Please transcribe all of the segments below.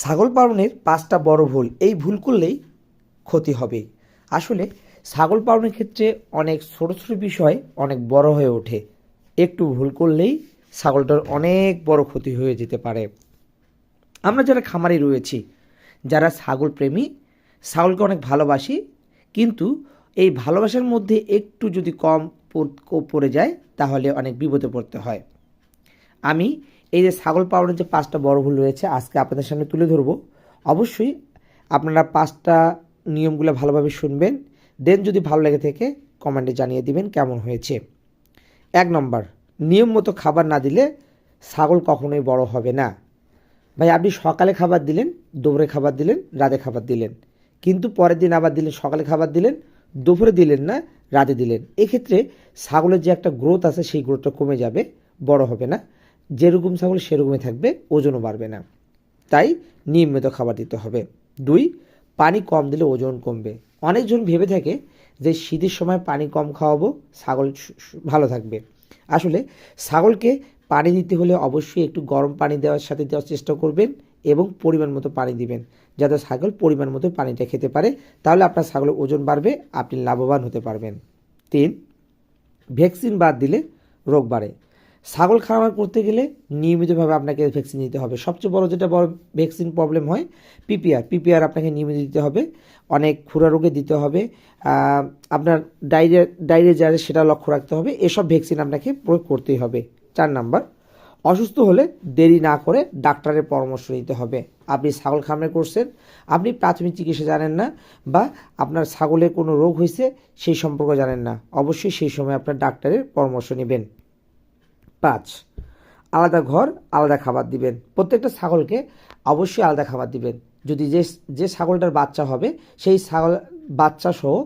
ছাগল পালনের পাঁচটা বড় ভুল, এই ভুল করলেই ক্ষতি হবে। আসলে, ছাগল পালনের ক্ষেত্রে অনেক ছোট ছোট বিষয় অনেক বড় হয়ে ওঠে। একটু ভুল করলেই ছাগলটার অনেক বড় ক্ষতি হয়ে যেতে পারে। আমরা যারা খামারি রয়েছি, যারা ছাগল প্রেমী, ছাগলকে অনেক ভালোবাসি, কিন্তু এই ভালোবাসার মধ্যে একটু যদি কম পড়ে যায়, তাহলে অনেক বিপদে পড়তে হয়। আমি এই যে ছাগল পালনের যে পাঁচটা বড় ভুল রয়েছে, আজকে আপনাদের সামনে তুলে ধরবো। অবশ্যই আপনারা পাঁচটা নিয়মগুলো ভালোভাবে শুনবেন, দেন যদি ভালো লেগে থাকে কমেন্টে জানিয়ে দিবেন কেমন হয়েছে। এক নম্বর, নিয়ম মতো খাবার না দিলে ছাগল কখনোই বড় হবে না। ভাই, আপনি সকালে খাবার দিলেন, দুপুরে খাবার দিলেন, রাতে খাবার দিলেন। কিন্তু পরের দিন আবার দিলেন, সকালে খাবার দিলেন, দুপুরে দিলেন না, রাতে দিলেন। এক্ষেত্রে ছাগলের যে একটা গ্রোথ আছে, সেই গ্রোথটা কমে যাবে, বড় হবে না। যেরকম ছাগল সেরকমই থাকবে, ওজনও বাড়বে না। তাই নিয়মিত খাবার দিতে হবে। দুই, পানি কম দিলে ওজন কমবে। অনেকজন ভেবে থাকে যে শীতের সময় পানি কম খাওয়াবো, ছাগল ভালো থাকবে। আসলে ছাগলকে পানি দিতে হলে অবশ্যই একটু গরম পানি দেওয়ার সাথে দেওয়ার চেষ্টা করবেন এবং পরিমাণ মতো পানি দিবেন। যাতে ছাগল পরিমাণ মতো পানিটা খেতে পারে, তাহলে আপনার ছাগলের ওজন বাড়বে, আপনি লাভবান হতে পারবেন। তিন, ভ্যাকসিন বাদ দিলে রোগ বাড়ে। ছাগল খামার করতে গেলে নিয়মিতভাবে আপনাকে ভ্যাকসিন দিতে হবে। সবচেয়ে বড় যেটা বড় ভ্যাকসিন প্রবলেম হয় পিপিআর পিপিআর আপনাকে নিয়মিত দিতে হবে। অনেক খুরা রোগে দিতে হবে। আপনার ডায়রিয়া ডায়রিয়া যারে সেটা লক্ষ্য রাখতে হবে। এসব ভ্যাকসিন আপনাকে প্রয়োগ করতেই হবে। চার নাম্বার, অসুস্থ হলে দেরি না করে ডাক্তারের পরামর্শ নিতে হবে। আপনি ছাগল খামার করছেন, আপনি প্রাথমিক চিকিৎসা জানেন না বা আপনার ছাগলের কোনো রোগ হয়েছে সেই সম্পর্কে জানেন না। অবশ্যই সেই সময় আপনার ডাক্তারের পরামর্শ নেবেন। পাঁচ। আলাদা ঘর, আলাদা খাবার দিবেন। প্রত্যেকটা ছাগলকে অবশ্যই আলাদা খাবার দিবেন। যদি যে যে ছাগলটার বাচ্চা হবে, সেই ছাগল, বাচ্চা সহ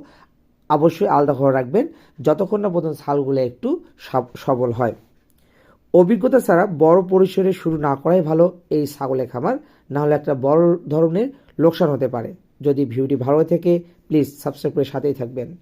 অবশ্যই আলাদা ঘর রাখবেন। যতক্ষণ না পর্যন্ত ছাগলগুলো একটু সব- সবল হয়। অভিজ্ঞতা ছাড়া বড় পরিসরে শুরু না করাই ভালো এই ছাগলের খামার। না হলে একটা বড় ধরনের লোকসান হতে পারে। যদি ভিডিওটি ভালো থেকে, প্লিজ সাবস্ক্রাইব করে সাথেই থাকবেন।